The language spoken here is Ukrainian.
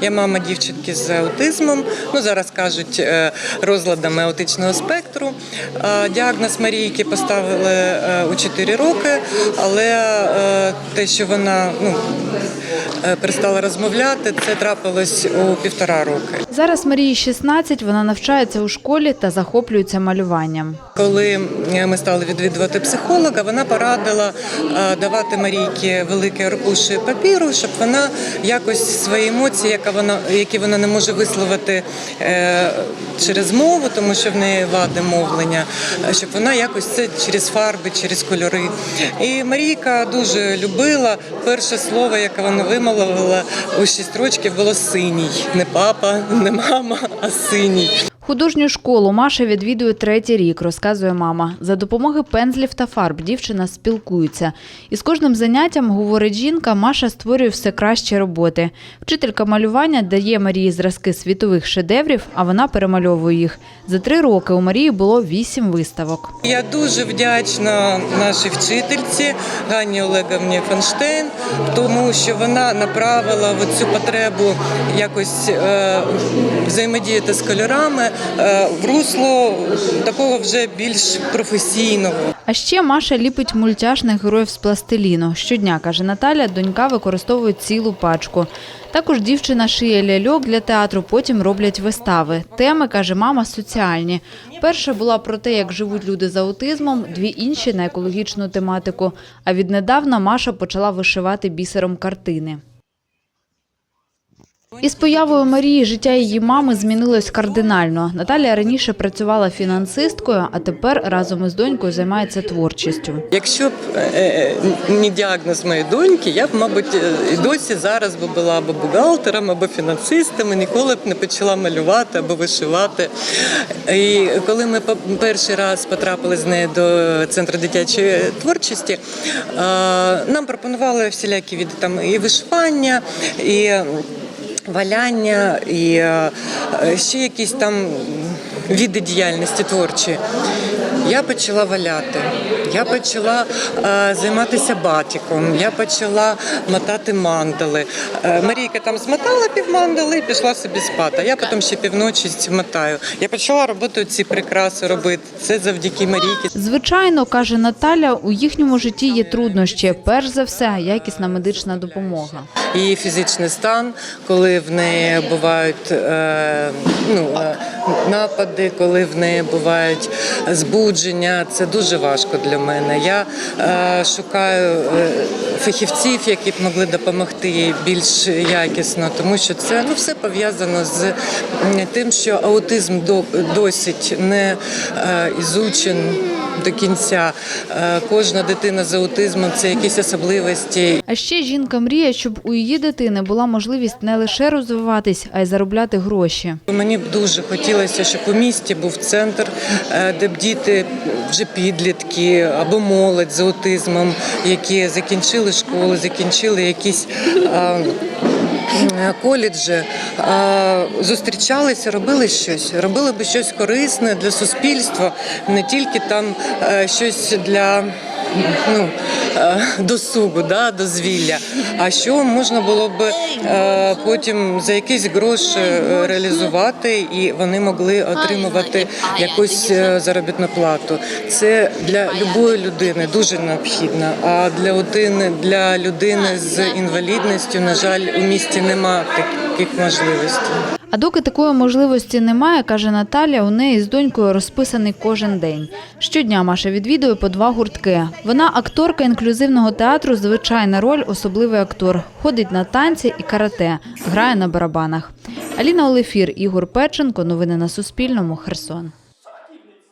Я мама дівчинки з аутизмом. Ну зараз кажуть е, розладами аутичного спектру. Е, Діагноз Марійки поставили е, у 4 роки, але те, що вона ну, перестала розмовляти, це трапилось у півтора роки. Зараз Марії 16, вона навчається у школі та захоплюється малюванням. Коли е, ми стали відвідувати психолога, вона порадила е, давати Марійки великі аркуші папіру, щоб вона якось свої емоції, яка вона, які вона не може висловити е, через мову, тому що в неї вади мовлення, щоб вона якось це через фарби, через кольори. І Марійка дуже любила перше слово, яке вона вимовила у шість років, було синій. Не папа, не мама, а синій. Художню школу Маша відвідує третій рік, розказує мама. За допомогою пензлів та фарб дівчина спілкується. І з кожним заняттям, говорить жінка, Маша створює все кращі роботи. Вчителька малювання дає Марії зразки світових шедеврів, а вона перемальовує їх. За три роки у Марії було вісім виставок. Я дуже вдячна нашій вчительці Ганні Олеговні Фонштейн, тому що вона направила цю потребу якось е, взаємодіяти з кольорами в русло такого вже більш професійного. А ще Маша ліпить мультяшних героїв з пластиліну. Щодня, каже Наталя, донька використовує цілу пачку. Також дівчина шиє ляльок для театру, потім роблять вистави. Теми, каже мама, соціальні. Перша була про те, як живуть люди з аутизмом, дві інші на екологічну тематику. А віднедавна Маша почала вишивати бісером картини. Із появою Марії життя її мами змінилось кардинально. Наталія раніше працювала фінансисткою, а тепер разом із донькою займається творчістю. Якщо б е, не діагноз моєї доньки, я б, мабуть, е, і досі зараз би була або бухгалтером, або фінансистом, і ніколи б не почала малювати або вишивати. І коли ми перший раз потрапили з нею до центру дитячої творчості, е, нам пропонували всілякі види там і вишивання, і валяння, і е, ще якісь там види діяльності творчі. Я почала валяти, я почала е, займатися батіком, я почала мотати мандали. Е, Марійка там змотала півмандали і пішла собі спати. А я потім ще півночі мотаю. Я почала роботу ці прикраси робити. Це завдяки Марійці. Звичайно, каже Наталя, у їхньому житті є труднощі. Перш за все, якісна медична допомога. Її фізичний стан, коли в неї бувають е, ну, е, напади, коли в неї бувають збудження, це дуже важко для мене. Я е, шукаю фахівців, які б могли допомогти їй більш якісно, тому що це ну, все пов'язано з тим, що аутизм до, досить не ізучен до кінця. Е, кожна дитина з аутизмом це якісь особливості, А ще жінка мріє, щоб у її дитини була можливість не лише розвиватись, а й заробляти гроші. Мені б дуже хотілося, щоб у місті був центр, е, де б діти вже підлітки або молодь з аутизмом, які закінчили школу, закінчили якісь. Е, Коледжі е, зустрічалися, робили щось, робили би щось корисне для суспільства, не тільки там е, щось для ну, е, досугу, да, дозвілля. А що можна було б е, потім за якісь гроші е, реалізувати, і вони могли отримувати якусь заробітну плату. Це для любої людини дуже необхідно. А для людини, для людини з інвалідністю, на жаль, у місті нема таких можливостей. А доки такої можливості немає, каже Наталя, у неї з донькою розписаний кожен день. Щодня Маша відвідує по два гуртки. Вона акторка інклюзивного театру, звичайна роль особливий актор. Ходить на танці і карате, грає на барабанах. Аліна Олефір, Ігор Печенко. Новини на Суспільному. Херсон.